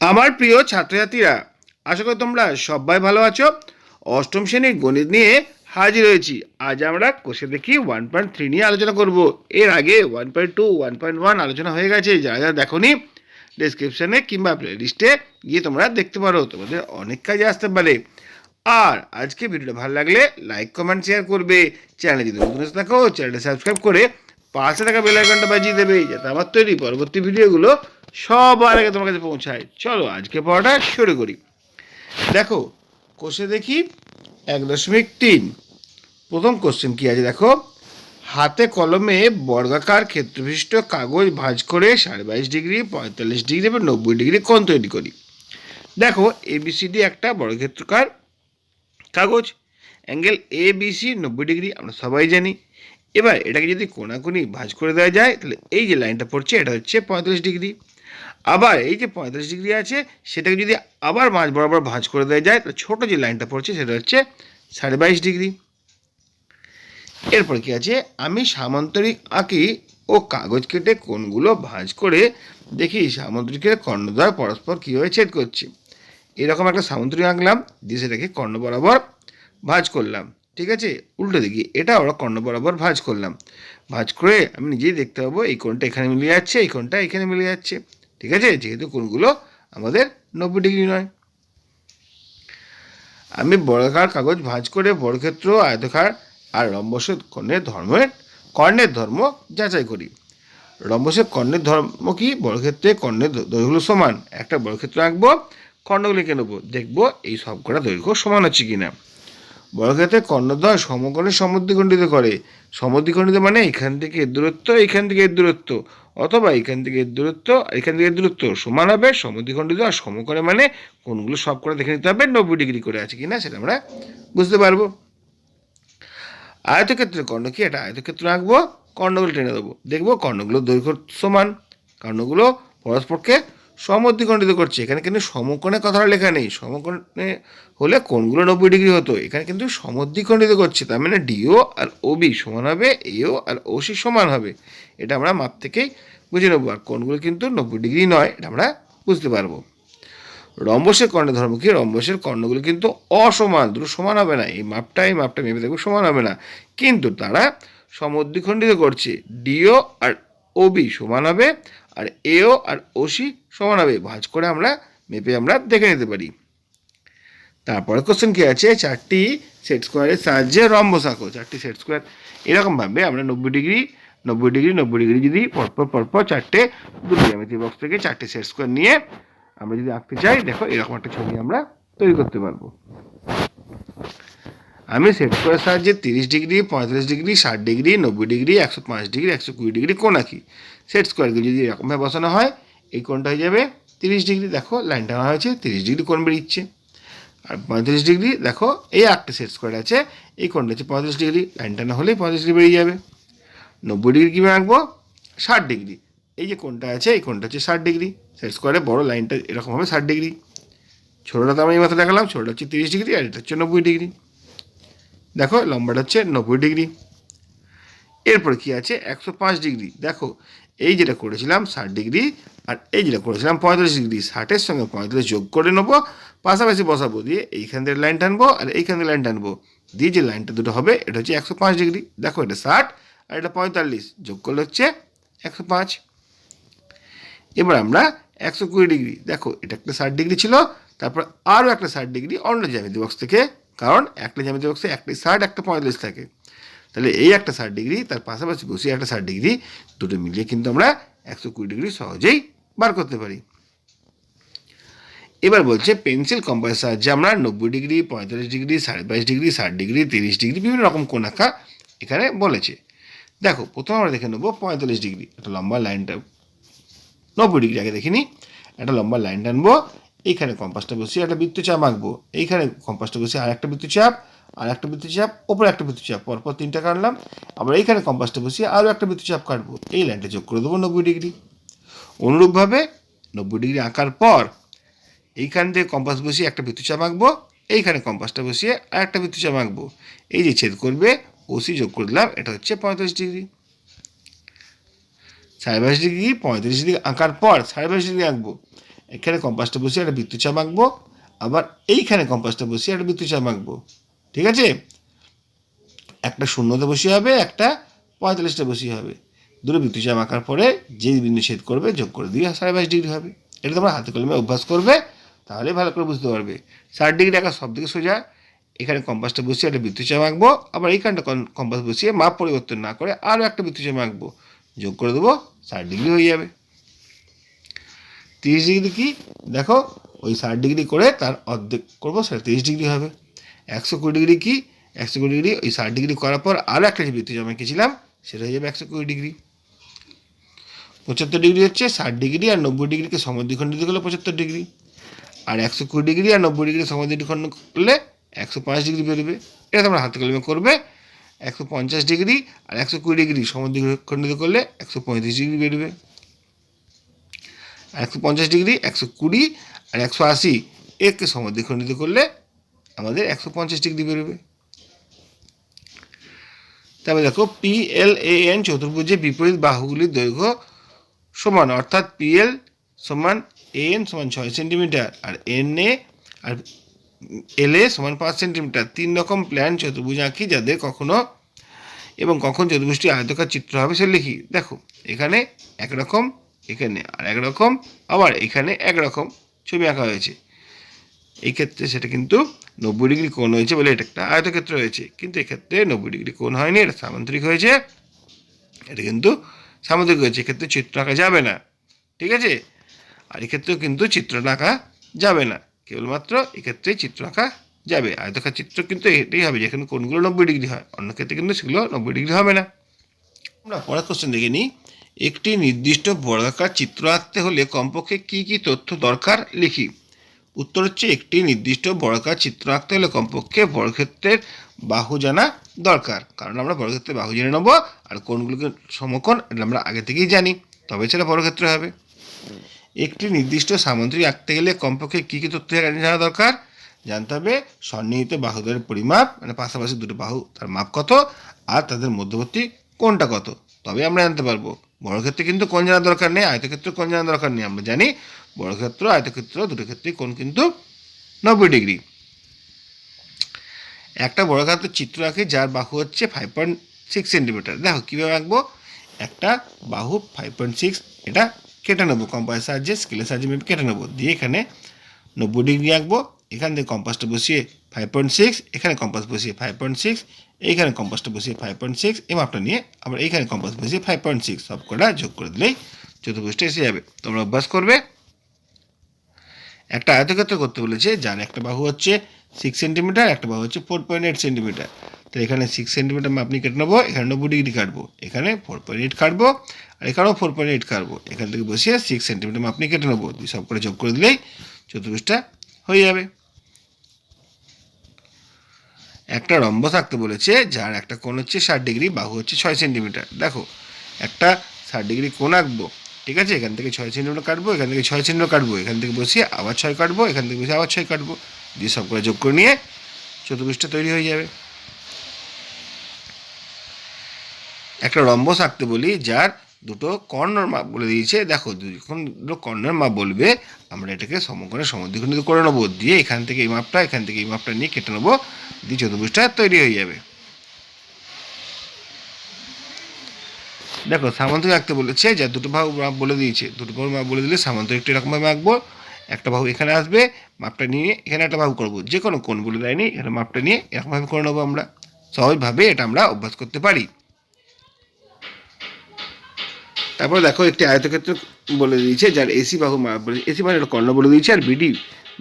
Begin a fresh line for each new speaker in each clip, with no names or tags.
আমার প্রিয় ছাত্রছাত্রীরা, আশা করি তোমরা সবাই ভালো আছো। অষ্টম শ্রেণির গণিত নিয়ে হাজির হয়েছি। আজ আমরা কোষে দেখি ওয়ান পয়েন্ট থ্রি নিয়ে আলোচনা করব। এর আগে one point two one point one আলোচনা হয়ে গেছে। যারা যারা দেখোনি ডিসক্রিপশানে কিংবা প্লেলিস্টে গিয়ে তোমরা দেখতে পারো। তোমাদের অনেক কাজে আসতে পারে। আর আজকে ভিডিওটা ভালো লাগলে লাইক কমেন্ট শেয়ার করবে। চ্যানেলে যদি নতুন থাকো, চ্যানেলটা সাবস্ক্রাইব করে পাশে থাকা বেল আইকনটা বাজিয়ে দেবে, যাতে আমার তৈরি পরবর্তী ভিডিওগুলো সবার আগে তোমার কাছে পৌঁছায় চলো, আজকে পড়াটা শুরু করি। দেখো, কোষে দেখি এক দশমিক তিন। প্রথম কোশ্চেন কি আছে? দেখো, হাতে কলমে বর্গাকার ক্ষেত্রবিশিষ্ট কাগজ ভাঁজ করে সাড়ে বাইশ ডিগ্রি, পঁয়তাল্লিশ ডিগ্রি এবং নব্বই ডিগ্রি কোণ তৈরি করি। দেখো এবিসিডি একটা বর্গক্ষেত্রকার কাগজ। অ্যাঙ্গেল এ বিসি নব্বই ডিগ্রি, আমরা সবাই জানি। এবার এটাকে যদি কোনাকুনি ভাঁজ করে দেওয়া যায়, তাহলে এই যে লাইনটা পড়ছে, এটা হচ্ছে পঁয়তাল্লিশ ডিগ্রি। আবার এই যে পঁয়তাল্লিশ ডিগ্রি আছে, সেটাকে যদি আবার মাঝ বরাবর ভাঁজ করে দেওয়া যায়, তাহলে ছোটো যে লাইনটা পড়ছে, সেটা হচ্ছে সাড়ে বাইশ ডিগ্রি। এরপর কি আছে? আমি সামান্তরিক আঁকি ও কাগজ কেটে কোনগুলো ভাঁজ করে দেখি সামান্তরিকের কর্ণদ্বয় পরস্পর কীভাবে ছেদ করছে। এরকম একটা সামুদ্রিক আঁকলাম, দিয়ে সেটাকে কর্ণ বরাবর ভাঁজ করলাম। ঠিক আছে? উল্টো দিকে এটা ওরা কর্ণ বরাবর ভাঁজ করলাম। ভাঁজ করে আমি নিজেই দেখতে পাবো, এই কোণটা এখানে মিলে যাচ্ছে, এই কোনটা এখানে মিলে যাচ্ছে। ঠিক আছে? যেহেতু কোনগুলো আমাদের নব্বই ডিগ্রি নয়। আমি বর্গাকার কাগজ ভাঁজ করে বর্গক্ষেত্র আয়তকার আর রম্বসের কর্ণের ধর্মের, কর্ণের ধর্ম যাচাই করি। রম্বসের কর্ণের ধর্ম কি? বর্গক্ষেত্রে কর্ণের দৈর্ঘ্য সমান। একটা বর্গক্ষেত্র আঁকবো কর্ণগুলিকে নেব দেখব, এই সবকটা দৈর্ঘ্য সমান হচ্ছে কিনা? বর্গক্ষেত্রে কর্ণদ্বয় সমকোণে সমদ্বিখণ্ডিত করে। সমদ্বিখণ্ডিত মানে এখান থেকে এর দূরত্ব, এখান থেকে এর দূরত্ব, অথবা এখান থেকে এর দূরত্ব, এখান থেকে এর দূরত্ব। সমান হবে সমদ্বিখণ্ডিত আর সমকোণে মানে কোনগুলো সব করে দেখে নিতে হবে, নব্বই ডিগ্রি করে আছে কিনা সেটা আমরা বুঝতে পারব। আয়তক্ষেত্রের কর্ণ কি? এটা আয়তক্ষেত্র আঁকবো, কর্ণগুলো টেনে দেবো। দেখব কর্ণগুলো দৈর্ঘ্য সমান, কর্ণগুলো পরস্পরকে সমদ্বিখণ্ডিত করছে। এখানে কিন্তু সমকোণে কথাটা লেখা নেই। সমকোণে হলে কোণগুলো নব্বই ডিগ্রি হতো। এখানে কিন্তু সমদ্বিখণ্ডিত করছে। তার মানে ডিও আর ওবি সমান হবে, এও আর ওসি সমান হবে। এটা আমরা মাপ থেকেই বুঝে নেব। আর কোণগুলো কিন্তু নব্বই ডিগ্রি নয়, এটা আমরা বুঝতে পারব। রম্বসের কর্ণের ধর্ম কি? রম্বসের কর্ণগুলো কিন্তু অসমান, দুটো সমান হবে না। এই মাপটা এই মাপটা মেপে দেখব, সমান হবে না। কিন্তু তারা সমদ্বিখণ্ডিত করছে। ডিও আর ওবি সমান হবে আর এও আর ওসি সমান হবে। ভাঁজ করে আমরা, মেপে আমরা দেখে নিতে পারি। তারপরে কোশ্চেন কী আছে? চারটি সেট স্কোয়ারের সাহায্যে রম্বস আঁকো চারটি সেট স্কোয়ার এরকমভাবে আমরা নব্বই ডিগ্রি নব্বই ডিগ্রি নব্বই ডিগ্রি যদি পরপর পরপর চারটে দুটো জ্যামিতি বক্স থেকে চারটে সেট স্কোয়ার নিয়ে আমরা যদি আঁকতে চাই, দেখো এরকম একটা ছবি আমরা তৈরি করতে পারব। আমি সেট স্কোয়ারের সাহায্যে তিরিশ ডিগ্রি, পঁয়তাল্লিশ ডিগ্রি, ষাট ডিগ্রি, নব্বই ডিগ্রি, একশো পাঁচ ডিগ্রি, একশো কুড়ি ডিগ্রি কোণ আঁকি। সেট স্কোয়ারগুলো যদি এরকমভাবে বসানো হয়, এই কোণটা হয়ে যাবে তিরিশ ডিগ্রি। দেখো, লাইনটা টানা হয়েছে তিরিশ ডিগ্রি কোণ বেরিয়েছে। আর পঁয়ত্রিশ ডিগ্রি, দেখো, এই একটা সেট স্কোয়ার আছে, এই কোণটা হচ্ছে পঁয়ত্রিশ ডিগ্রি, লাইনটা না হলেই পঁয়ত্রিশ ডিগ্রি বেরিয়ে যাবে। নব্বই ডিগ্রি কীভাবে আঁকবো? ষাট ডিগ্রি। এই যে কোণটা আছে, এই কোণটা হচ্ছে ষাট ডিগ্রি। সেট স্কোয়ারে বড় লাইনটা এরকম হবে ষাট ডিগ্রি। ছোটোটা তো আমি এই মাথা দেখালাম, ছোটোটা হচ্ছে তিরিশ ডিগ্রি আর এটা হচ্ছে নব্বই ডিগ্রি। দেখো, লম্বাটা হচ্ছে নব্বই ডিগ্রি। এরপর কি আছে? একশো পাঁচ ডিগ্রি। দেখো এই যেটা করেছিলাম ষাট ডিগ্রি আর এই যেটা করেছিলাম পঁয়তাল্লিশ ডিগ্রি ষাটের সঙ্গে পঁয়তাল্লিশ যোগ করে নেব, পাশাপাশি বসাবো, দিয়ে এইখান থেকে লাইন টানবো আর এইখান থেকে লাইন টানবো। দিয়ে যে লাইনটা দুটো হবে, এটা হচ্ছে একশো পাঁচ ডিগ্রি। দেখো এটা ষাট আর এটা পঁয়তাল্লিশ, যোগ করলে হচ্ছে একশো পাঁচ। এবার আমরা একশো কুড়ি ডিগ্রি, দেখো এটা একটা ষাট ডিগ্রি ছিল, তারপর আরও একটা ষাট ডিগ্রি অন্য জ্যামিতি বক্স থেকে, কারণ একটা জ্যামিতি বক্সে একটি ষাট, একটা পঁয়তাল্লিশ থাকে। তাহলে এই একটা ষাট ডিগ্রি, তার পাশাপাশি বসিয়ে একটা ষাট ডিগ্রি, দুটো মিলিয়ে কিন্তু আমরা একশো কুড়ি ডিগ্রি সহজেই বার করতে পারি। এবার বলছে, পেন্সিল কম্পাসের সাহায্যে আমরা নব্বই ডিগ্রি, পঁয়তাল্লিশ ডিগ্রি, সাড়ে বাইশ ডিগ্রি, ষাট ডিগ্রি, তিরিশ ডিগ্রি, বিভিন্ন রকম কোণ আঁকা এখানে বলেছে। দেখো, প্রথমে আমরা দেখে নেব পঁয়তাল্লিশ ডিগ্রি, একটা লম্বা লাইনটা নব্বই ডিগ্রি আগে দেখিনি, একটা লম্বা লাইন টানবো, এইখানে কম্পাসটা বসিয়ে একটা বৃত্তচাপ আঁকবো, এইখানে কম্পাসটা বসিয়ে আর একটা বৃত্তচাপ আর একটা বৃত্তচাপ ওপরে একটা বৃত্তচাপ পরপর তিনটা কাটলাম। আবার এইখানে কম্পাসটা বসিয়ে আরও একটা বৃত্তচাপ কাটবো। এই লাইনটা যোগ করে দেবো নব্বই ডিগ্রি। অনুরূপভাবে নব্বই ডিগ্রি আঁকার পর এইখান থেকে কম্পাস বসিয়ে একটা বৃত্তচাপ আঁকবো, এইখানে কম্পাসটা বসিয়ে আর একটা বৃত্তচাপ আঁকবো। এই যে ছেদ করবে ওসি যোগ করে দিলাম, এটা হচ্ছে পঁয়তাল্লিশ ডিগ্রি। সাড়ে বাইশ ডিগ্রি পঁয়ত্রিশ ডিগ্রি আঁকার পর সাড়ে বাইশ ডিগ্রি আঁকবো। এখানে কম্পাসটা বসিয়ে একটা বৃত্তচাপ আঁকবো, আবার এইখানে কম্পাসটা বসিয়ে একটা বৃত্তচাপ আঁকবো। ঠিক আছে? একটা শূন্যতে বসি হবে, একটা পঁয়তাল্লিশটা বসি হবে। দুটো বৃত্তচাপ আঁকার পরে যে বিন্দু ছেদ করবে, যোগ করে দিয়ে সাড়ে বাইশ ডিগ্রি হবে। এটা তোমরা হাতে কলমে অভ্যাস করবে, তাহলে ভালো করে বুঝতে পারবে। ষাট ডিগ্রি আঁকা সব দিকে সোজা। এখানে কম্পাসটা বসিয়ে একটা বৃত্তচাপ আঁকবো, আবার এইখানটা কম্পাস বসিয়ে মাপ পরিবর্তন না করে আরও একটা বৃত্তচাপ আঁকবো। যোগ করে দেবো, ষাট ডিগ্রি হয়ে যাবে। তিরিশ ডিগ্রি কি? দেখো, ওই ষাট ডিগ্রি করে তার অর্ধেক করব, সেটা তিরিশ ডিগ্রি হবে। একশো কুড়ি ডিগ্রি কি? একশো কুড়ি ডিগ্রি, ওই ষাট ডিগ্রি করার পর আরও একটা যে বৃত্তচাপ এঁকেছিলাম সেটা হয়ে যাবে একশো কুড়ি ডিগ্রি। পঁচাত্তর ডিগ্রি হচ্ছে ষাট ডিগ্রি আর নব্বই ডিগ্রিকে সমদ্বিখণ্ডিত করলে পঁচাত্তর ডিগ্রি। আর একশো কুড়ি ডিগ্রি আর নব্বই ডিগ্রি সমদ্বিখণ্ড করলে একশো পাঁচ ডিগ্রি বেরোবে। এটা তোমরা হাতে কলমে করবে। একশো পঞ্চাশ ডিগ্রি আর একশো কুড়ি ডিগ্রি সমদ্বিখণ্ডিত করলে একশো পঁয়ত্রিশ ডিগ্রি বেরোবে। আর একশো পঞ্চাশ ডিগ্রি, একশো কুড়ি আর একশো আশি একে সমদ্বিখণ্ডিত করলে আমাদের একশো পঞ্চাশ ডিগ্রি বেরোবে। তারপরে দেখো পি এল এ এন চতুর্ভুজের বিপরীত বাহুগুলির দৈর্ঘ্য সমান, অর্থাৎ পি এল সমান এ এন সমান ছয় সেন্টিমিটার আর এন এ আর এল এ সমান পাঁচ সেন্টিমিটার। তিন রকম প্ল্যান চতুর্ভুজ আঁকি যাদের কখনো এবং কখন চতুর্ভুজটি আয়তকার চিত্র হবে সে লিখি। দেখো, এখানে একরকম এখানে আর একরকম আবার এখানে একরকম ছবি আঁকা হয়েছে। এই ক্ষেত্রে সেটা কিন্তু নব্বই ডিগ্রি কোণ হয়েছে বলে এটা একটা আয়তক্ষেত্র হয়েছে। কিন্তু এক্ষেত্রে নব্বই ডিগ্রি কোণ হয়নি, এটা সামান্তরিক হয়েছে। এটা কিন্তু সামুদ্রিক হয়েছে এক্ষেত্রে চিত্র আঁকা যাবে না। ঠিক আছে? আর এক্ষেত্রেও কিন্তু চিত্র আঁকা যাবে না। কেবলমাত্র এক্ষেত্রে চিত্র আঁকা যাবে। আয়তকার চিত্র কিন্তু এটাই হবে, যেখানে কোনগুলো নব্বই ডিগ্রি হয়। অন্য ক্ষেত্রে কিন্তু সেগুলো নব্বই ডিগ্রি হবে না। আমরা পরের কোশ্চেন দেখে নিই। একটি নির্দিষ্ট বর্গাকার চিত্র আঁকতে হলে কমপক্ষে কী কী তথ্য দরকার লিখি? উত্তর হচ্ছে একটি নির্দিষ্ট বর্গাকার চিত্র আঁকতে হলে কমপক্ষে বর্গক্ষেত্রের বাহু জানা দরকার। কারণ আমরা বর্গক্ষেত্রে বাহু জেনে নেব আর কোনগুলোকে সমকোণ এটা আমরা আগে থেকেই জানি। তবে সেটা বর্গক্ষেত্র হবে। একটি নির্দিষ্ট সামুদ্রিক আঁকতে গেলে কমপক্ষে কী কী তথ্য জানা দরকার? জানতে হবে সন্নিহিত বাহুদের পরিমাপ মানে পাশাপাশি দুটো বাহু তার মাপ কত আর তাদের মধ্যবর্তী কোনটা কত। তবে আমরা জানতে পারব। বর্গক্ষেত্রে কিন্তু কোন জানার দরকার নেই, আয়তক্ষেত্রে কোন জানার দরকার নেই, আমরা জানি বড় ক্ষেত্র আয়তক্ষেত্র দুটো ক্ষেত্রে কোন কিন্তু নব্বই ডিগ্রি। একটা বড় ক্ষেত্র চিত্র আঁকি, যার বাহু হচ্ছে ফাইভ পয়েন্ট সিক্স সেন্টিমিটার দেখো, কীভাবে আঁকবো? একটা বাহু ফাইভ পয়েন্ট সিক্স এটা কেটে নেব কম্পাসের সাহায্যে স্কেলের সাহায্যে মেপে কেটে নেব। দিয়ে এখানে নব্বই ডিগ্রি আঁকবো, এখান থেকে কম্পাসটা বসিয়ে ফাইভ পয়েন্ট সিক্স এখানে কম্পাস বসিয়ে ফাইভ পয়েন্ট সিক্স এইখানে কম্পাসটা বসিয়ে ফাইভ পয়েন্ট সিক্স এই মাপটা নিয়ে আবার এইখানে কম্পাস বসিয়ে ফাইভ পয়েন্ট সিক্স সব কটা যোগ করে দিলেই চতুর্ভুজটা এসে যাবে। তোমরা অভ্যাস করবে। একটা আয়তক্ষেত্র করতে বলেছে, যার একটা বাহু হচ্ছে সিক্স সেন্টিমিটার একটা বাহু হচ্ছে ফোর পয়েন্ট এইট সেন্টিমিটার তো এখানে সিক্স সেন্টিমিটার মাপনি কেটে নেব, এখানে নব্বই ডিগ্রি কাটবো, এখানে ফোর পয়েন্ট এইট কাটবো, আর এখানেও ফোর পয়েন্ট এইট কাটবো। এখান থেকে বসিয়ে সিক্স সেন্টিমিটার মাপনি কেটে নেব। দুই সব করে যোগ করে দিলেই চতুর্ভুজটা হয়ে যাবে। একটা রম্ব থাকতে বলেছে, যার একটা কোণ হচ্ছে ষাট ডিগ্রি, বাহু হচ্ছে ছয় সেন্টিমিটার। দেখো, একটা ষাট ডিগ্রি কোণ আঁকবো, ঠিক আছে? এখান থেকে ছয় সেন্টিমিটার কাটবো, এখান থেকে ছয় সেন্টিমিটার কাটবো, এখান থেকে বসিয়ে আবার ছয় কাটবো, এখান থেকে বসে আবার ছয় কাটবো, দিয়ে সব করে যোগ করে নিয়ে চতুর্ভুজটা তৈরি হয়ে যাবে। একটা রম্বস আঁকতে বলি, যার দুটো কর্ণর মাপ বলে দিয়েছে, দেখো, যখন দুটো কর্ণের মাপ বলবে, আমরা এটাকে সমকোণে সমদ্বিখণ্ডিত করে নেব, দিয়ে এখান থেকে এই মাপটা, এখান থেকে এই মাপটা নিয়ে কেটে নেব দিয়ে চতুর্ভুজটা তৈরি হয়ে যাবে দেখো সামান্তরিক আঁকতে বলেছে যা দুটো বাহু মাপ বলে দিয়েছে দুটো বাহু মাপ বলে দিলে সামান্তরিকটা এরকমভাবে আঁকবো একটা বাহু এখানে আসবে মাপটা নিয়ে এখানে একটা বাহু করব যে কোনো কোণ বলে দেয়নি এখানে মাপটা নিয়ে এরকমভাবে করে নেব আমরা সহজভাবে এটা আমরা অভ্যাস করতে পারি তারপর দেখো একটি আয়তক্ষেত্র বলে দিয়েছে যার এসি বাহু মাপ এসি মানে একটা কর্ণ বলে দিয়েছে আর বিডি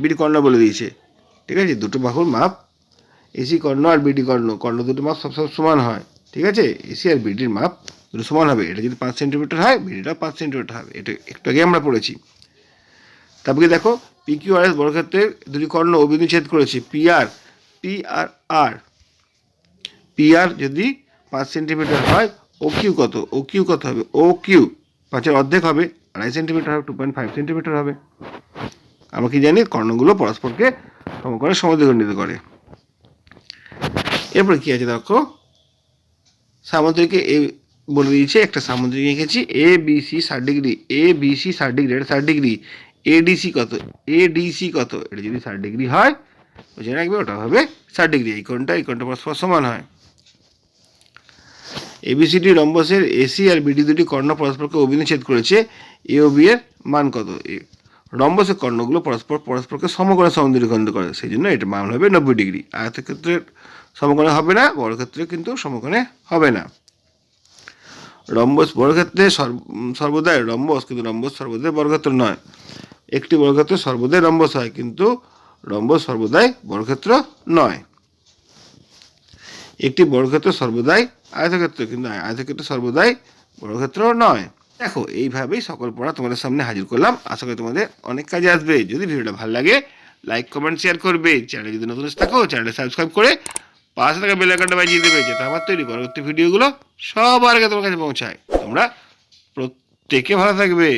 বিডি কর্ণ বলে দিয়েছে ঠিক আছে দুটো বাহুর মাপ এসি কর্ণ আর বিডি কর্ণ কর্ণ দুটো মাপ সব সমান হয়, ঠিক আছে? এসি আর বিডির মাপ দুটো সমান হবে। এটা যদি পাঁচ সেন্টিমিটার হয় বিডিটা পাঁচ সেন্টিমিটার হবে। এটা একটু আগে আমরা পড়েছি। তারপরে দেখো পি কিউ আর এস বর্গক্ষেত্রের দুটি কর্ণ অবিন্দু ছেদ করেছে। P R P R R P R যদি পাঁচ সেন্টিমিটার হয় ও কিউ কত? ও কিউ কত হবে? ও কিউ পাঁচের অর্ধেক হবে, আড়াই সেন্টিমিটার হবে টু পয়েন্ট ফাইভ সেন্টিমিটার হবে। আমরা কি জানি, কর্ণগুলো পরস্পরকে সমকোণে সমদ্বিখণ্ডিত করে। এরপরে কি আছে দেখো? সামুদ্রিকে এ বলে দিয়েছে, একটা সামুদ্রিক এঁকেছি এ বি সি ষাট ডিগ্রি এ বি সি ষাট ডিগ্রি, এটা ষাট ডিগ্রি এডিসি কত? এডিসি কত? এটা যদি ষাট ডিগ্রি হয় বুঝে রাখবে, ওটা হবে ষাট ডিগ্রি। এই কোণটা এই কোণটা পরস্পর সমান হয়। এবিসিডি রম্বসের এসি আর বিডি দুটি কর্ণ পরস্পরকে অভিনয় ছেদ করেছে এ ও বি এর মান কত? রম্বসের কর্ণগুলো পরস্পর, পরস্পরকে সমকোণে সমদ্বিখণ্ড করে। সেই জন্য এটা মান হবে নব্বই ডিগ্রি। আয়তের ক্ষেত্রে সমকোণে হবে না, বর্গক্ষেত্রে কিন্তু সমকোণে হবে না। রম্বস বর্গক্ষেত্রে সর্ব- সর্বদাই রম্বস, কিন্তু রম্বস সর্বদাই বর্গক্ষেত্র নয়। একটি বর্গক্ষেত্র সর্বদাই রম্বস হয়, কিন্তু রম্বস সর্বদাই বর্গক্ষেত্র নয়। একটি বর্গক্ষেত্র সর্বদাই আয়তক্ষেত্র, কিন্তু আয়তক্ষেত্র সর্বদাই বর্গক্ষেত্র নয়। দেখো, এইভাবেই সকল পড়া তোমাদের সামনে হাজির করলাম। আশা করি তোমাদের অনেক কাজে আসবে। যদি ভিডিওটা ভালো লাগে লাইক কমেন্ট শেয়ার করবে। চ্যানেলে যদি নতুন থাকো চ্যানেলে সাবস্ক্রাইব করে পাশে থাকা বেল আইকনটা বাজিয়ে দেবে, যাতে আমার তৈরি পরবর্তী ভিডিওগুলো সবার আগে তোমার কাছে পৌঁছায়। তোমরা প্রত্যেকে ভালো থাকবে।